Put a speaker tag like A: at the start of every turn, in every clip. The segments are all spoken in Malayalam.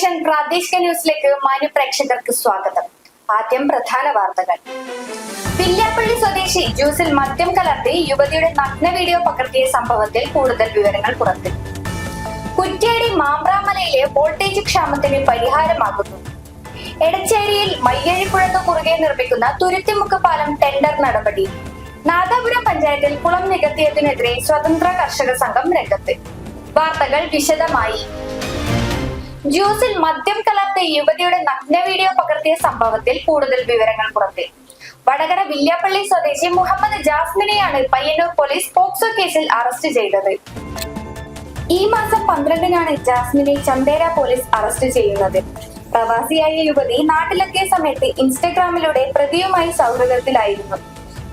A: വിഷൻ പ്രാദേശിക ന്യൂസിലേക്ക് മാന്യ പ്രേക്ഷകർക്ക് സ്വാഗതം. ആദ്യം പ്രധാന വാർത്തകൾ. വില്യാപ്പള്ളി സ്വദേശി ജ്യൂസിൽ മദ്യം കലർത്തി യുവതിയുടെ നഗ്ന വീഡിയോ പകർത്തിയ സംഭവത്തിൽ കൂടുതൽ വിവരങ്ങൾ പുറത്തു. കുറ്റ്യാടി മാമ്പ്രാമലയിലെ വോൾട്ടേജ് ക്ഷാമത്തിന് പരിഹാരമാകുന്നു. എടച്ചേരിയിൽ മയ്യഴിപ്പുഴക്ക് കുറുകെ നിർമ്മിക്കുന്ന തുരുത്തിമുക്ക് പാലം ടെൻഡർ നടപടി. നാദാപുരം പഞ്ചായത്തിൽ കുളം നികത്തിയതിനെതിരെ സ്വതന്ത്ര കർഷക സംഘം രംഗത്ത്. വാർത്തകൾ വിശദമായി. ജ്യൂസിൽ മദ്യം കലർത്തിയ യുവതിയുടെ നഗ്ന വീഡിയോ പകർത്തിയ സംഭവത്തിൽ കൂടുതൽ വിവരങ്ങൾ പുറത്തെ. വടകര വില്യാപ്പള്ളി സ്വദേശി മുഹമ്മദ് ജാസ്മിനെയാണ് പയ്യന്നൂർ പോലീസ് പോക്സോ കേസിൽ അറസ്റ്റ് ചെയ്തത്. ഈ മാസം പന്ത്രണ്ടിനാണ് ജാസ്മിനെ ചന്തേര പോലീസ് അറസ്റ്റ് ചെയ്യുന്നത്. പ്രവാസിയായ യുവതി നാട്ടിലെത്തിയ സമയത്ത് ഇൻസ്റ്റഗ്രാമിലൂടെ പ്രതിയുമായി സൗഹൃദത്തിലായിരുന്നു.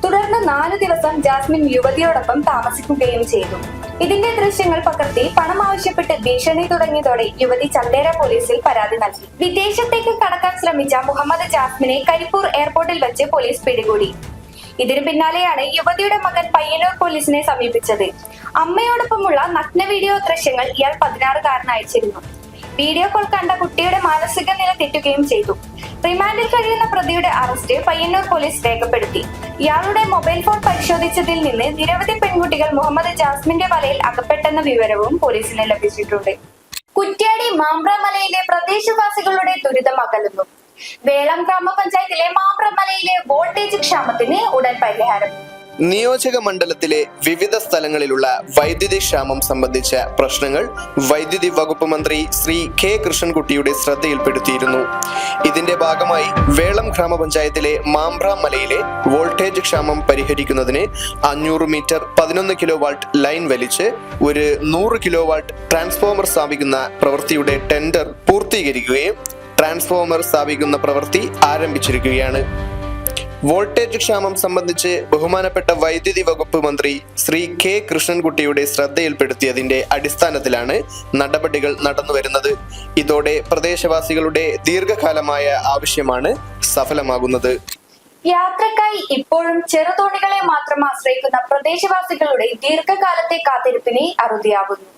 A: തുടർന്ന് നാലു ദിവസം ജാസ്മിൻ യുവതിയോടൊപ്പം താമസിക്കുകയും ചെയ്തു. ഇതിന്റെ ദൃശ്യങ്ങൾ പകർത്തി പണം ആവശ്യപ്പെട്ട് ഭീഷണി തുടങ്ങിയതോടെ യുവതി ചന്തേര പോലീസിൽ പരാതി നൽകി. വിദേശത്തേക്ക് കടക്കാൻ ശ്രമിച്ച മുഹമ്മദ് ജാസ്മിനെ കരിപ്പൂർ എയർപോർട്ടിൽ വെച്ച് പോലീസ് പിടികൂടി. ഇതിനു പിന്നാലെയാണ് യുവതിയുടെ മകൻ പയ്യന്നൂർ പോലീസിനെ സമീപിച്ചത്. അമ്മയോടൊപ്പമുള്ള നഗ്ന വീഡിയോ ദൃശ്യങ്ങൾ ഇയാൾ പതിനാറുകാരൻ അയച്ചിരുന്നു. വീഡിയോ കോൾ കണ്ട കുട്ടിയുടെ മാനസിക നില തെറ്റുകയും ചെയ്തു. റിമാൻഡിൽ കഴിയുന്ന പ്രതിയുടെ അറസ്റ്റ് പയ്യന്നൂർ പോലീസ് രേഖപ്പെടുത്തി. ഇയാളുടെ മൊബൈൽ ഫോൺ പരിശോധിച്ചതിൽ നിന്ന് നിരവധി പെൺകുട്ടികൾ മുഹമ്മദ് ജാസ്മിന്റെ വലയിൽ അകപ്പെട്ടെന്ന വിവരവും പോലീസിന് ലഭിച്ചിട്ടുണ്ട്. കുറ്റ്യാടി മാമ്പ്രമലയിലെ പ്രദേശവാസികളുടെ ദുരിതം അകലുന്നു. വേളം ഗ്രാമപഞ്ചായത്തിലെ മാമ്പ്രമലയിലെ വോൾട്ടേജ് ക്ഷാമത്തിന് ഉടൻ പരിഹാരം.
B: നിയോജക മണ്ഡലത്തിലെ വിവിധ സ്ഥലങ്ങളിലുള്ള വൈദ്യുതി ക്ഷാമം സംബന്ധിച്ച പ്രശ്നങ്ങൾ വൈദ്യുതി വകുപ്പ് മന്ത്രി ശ്രീ കെ കൃഷ്ണൻകുട്ടിയുടെ ശ്രദ്ധയിൽപ്പെടുത്തിയിരുന്നു. ഇതിന്റെ ഭാഗമായി വേളം ഗ്രാമപഞ്ചായത്തിലെ മാമ്പ്ര മലയിലെ വോൾട്ടേജ് ക്ഷാമം പരിഹരിക്കുന്നതിന് അഞ്ഞൂറ് മീറ്റർ പതിനൊന്ന് കിലോ വാൾട്ട് ലൈൻ വലിച്ച് ഒരു നൂറ് കിലോ വാൾട്ട് ട്രാൻസ്ഫോമർ സ്ഥാപിക്കുന്ന പ്രവൃത്തിയുടെ ടെൻഡർ പൂർത്തീകരിക്കുകയും ട്രാൻസ്ഫോമർ സ്ഥാപിക്കുന്ന പ്രവൃത്തി ആരംഭിച്ചിരിക്കുകയാണ്. വോൾട്ടേജ് ക്ഷാമം സംബന്ധിച്ച് ബഹുമാനപ്പെട്ട വൈദ്യുതി വകുപ്പ് മന്ത്രി ശ്രീ കെ കൃഷ്ണൻകുട്ടിയുടെ ശ്രദ്ധയിൽപ്പെടുത്തിയതിന്റെ അടിസ്ഥാനത്തിലാണ് നടപടികൾ നടന്നുവരുന്നത് ഇതോടെ പ്രദേശവാസികളുടെ ദീർഘകാലമായ ആവശ്യമാണ് സഫലമാകുന്നത്.
A: യാത്രക്കായി ഇപ്പോഴും ചെറുതോണികളെ മാത്രം ആശ്രയിക്കുന്ന പ്രദേശവാസികളുടെ ദീർഘകാലത്തെ കാത്തിരിപ്പിനെ അറുതിയാകുന്നു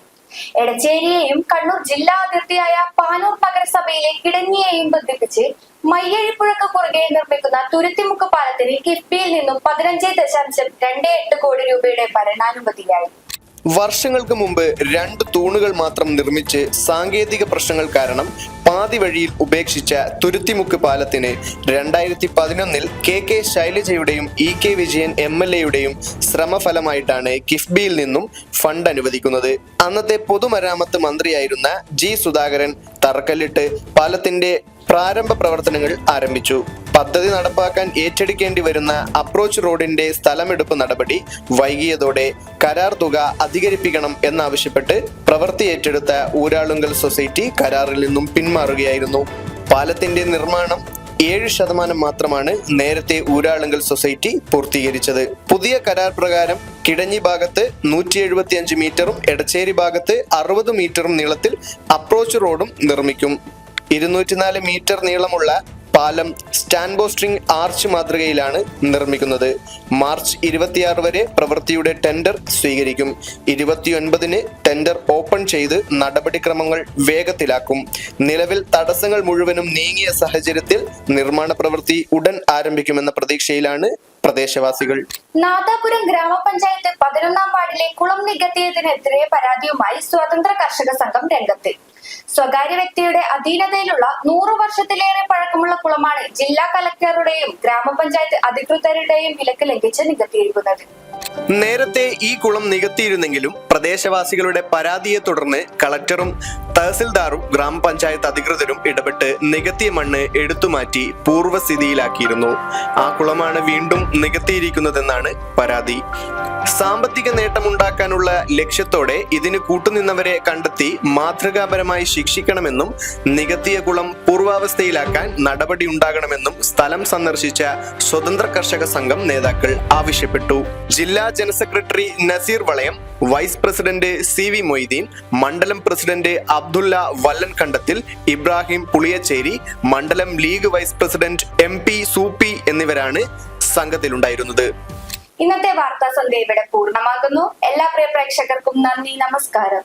A: എടച്ചേരിയെയും കണ്ണൂർ ജില്ലാ അതിർത്തിയായ പാനൂർ നഗരസഭയിലെ കിടങ്ങിയെയും ബന്ധിപ്പിച്ച് മയ്യഴിപ്പുഴക്ക് കുറുകെ നിർമ്മിക്കുന്ന തുരുത്തിമുക്ക് പാലത്തിന് കിഫ്ബിയിൽ നിന്നും പതിനഞ്ച് ദശാംശം രണ്ട് എട്ട് കോടി രൂപയുടെ ഭരണാനുമതിയായി.
B: വർഷങ്ങൾക്ക് മുമ്പ് രണ്ട് തൂണുകൾ മാത്രം നിർമ്മിച്ച് സാങ്കേതിക പ്രശ്നങ്ങൾ കാരണം പാതി വഴിയിൽ ഉപേക്ഷിച്ച തുരുത്തിമുക്ക് പാലത്തിന് രണ്ടായിരത്തി പതിനൊന്നിൽ K K ശൈലജയുടെയും E K Vijayan M L എയുടെയും ശ്രമഫലമായിട്ടാണ് കിഫ്ബിയിൽ നിന്നും ഫണ്ട് അനുവദിക്കുന്നത്. അന്നത്തെ പൊതുമരാമത്ത് മന്ത്രിയായിരുന്ന ജി സുധാകരൻ തറക്കല്ലിട്ട് പാലത്തിന്റെ പ്രാരംഭ പ്രവർത്തനങ്ങൾ ആരംഭിച്ചു. പദ്ധതി നടപ്പാക്കാൻ ഏറ്റെടുക്കേണ്ടി വരുന്ന അപ്രോച്ച് റോഡിന്റെ സ്ഥലമെടുപ്പ് നടപടി വൈകിയതോടെ കരാർ തുക അധികരിപ്പിക്കണം എന്നാവശ്യപ്പെട്ട് പ്രവൃത്തി ഏറ്റെടുത്ത ഊരാളുങ്കൽ സൊസൈറ്റി കരാറിൽ നിന്നും പിന്മാറുകയായിരുന്നു. പാലത്തിന്റെ നിർമ്മാണം ഏഴ് ശതമാനം മാത്രമാണ് നേരത്തെ ഊരാളുങ്കൽ സൊസൈറ്റി പൂർത്തീകരിച്ചത്. പുതിയ കരാർ പ്രകാരം കിടഞ്ഞി ഭാഗത്ത് നൂറ്റി എഴുപത്തി അഞ്ച് മീറ്ററും എടച്ചേരി ഭാഗത്ത് അറുപത് മീറ്ററും നീളത്തിൽ അപ്രോച്ച് റോഡും നിർമ്മിക്കും. ഇരുന്നൂറ്റിനാല് മീറ്റർ നീളമുള്ള പാലം സ്റ്റാൻബോ സ്ട്രിംഗ് ആർച്ച് മാതൃകയിലാണ് നിർമ്മിക്കുന്നത്. മാർച്ച് ഇരുപത്തിയാറ് വരെ പ്രവൃത്തിയുടെ ടെൻഡർ സ്വീകരിക്കും. ഇരുപത്തിയൊൻപതിന് ടെൻഡർ ഓപ്പൺ ചെയ്ത് നടപടിക്രമങ്ങൾ വേഗത്തിലാക്കും. നിലവിൽ തടസ്സങ്ങൾ മുഴുവനും നീങ്ങിയ സാഹചര്യത്തിൽ നിർമ്മാണ പ്രവൃത്തി ഉടൻ ആരംഭിക്കുമെന്ന പ്രതീക്ഷയിലാണ് പ്രദേശവാസികൾ.
A: നാദാപുരം ഗ്രാമപഞ്ചായത്ത് പതിനൊന്നാം വാർഡിലെ കുളം നികത്തിയതിനെതിരെ പരാതിയുമായി സ്വതന്ത്ര കർഷക സംഘം രംഗത്ത്. സ്വകാര്യ വ്യക്തിയുടെ അധീനതയിലുള്ള നൂറു വർഷത്തിലേറെ പഴക്കമുള്ള കുളമാണ് ജില്ലാ കലക്ടറുടെയും ഗ്രാമപഞ്ചായത്ത് അധികൃതരുടെയും വിലക്ക് ലംഘിച്ച് നികത്തിയിരിക്കുന്നത്.
B: നേരത്തെ ഈ കുളം നികത്തിയിരുന്നെങ്കിലും പ്രദേശവാസികളുടെ പരാതിയെ തുടർന്ന് കളക്ടറും തഹസിൽദാറും ഗ്രാമപഞ്ചായത്ത് അധികൃതരും ഇടപെട്ട് നികത്തിയ മണ്ണ് എടുത്തുമാറ്റി പൂർവസ്ഥിതിയിലാക്കിയിരുന്നു. ആ കുളമാണ് വീണ്ടും നികത്തിയിരിക്കുന്നതെന്നാണ് പരാതി. സാമ്പത്തിക നേട്ടമുണ്ടാക്കാനുള്ള ലക്ഷ്യത്തോടെ ഇതിന് കൂട്ടുനിന്നവരെ കണ്ടെത്തി മാതൃകാപരമായി ശിക്ഷിക്കണമെന്നും നികത്തിയ കുളം പൂർവാവസ്ഥയിലാക്കാൻ നടപടി ഉണ്ടാകണമെന്നും സ്ഥലം സന്ദർശിച്ച സ്വതന്ത്ര കർഷക സംഘം നേതാക്കൾ ആവശ്യപ്പെട്ടു. ജില്ലാ general secretary Naseer Valayam vice president C V Moideen മണ്ഡലം പ്രസിഡന്റ് അബ്ദുള്ള വല്ലൻ കണ്ടത്തിൽ ഇബ്രാഹിം പുളിയച്ചേരി മണ്ഡലം league vice president M P Soopy എന്നിവരാണ് സംഘത്തിലുണ്ടായിരുന്നത്.
A: ഇന്നത്തെ വാർത്താ സന്ധ്യ ഇവിടെ പൂർണമാകുന്നു. എല്ലാ പ്രിയ പ്രേക്ഷകർക്കും നന്ദി നമസ്കാരം.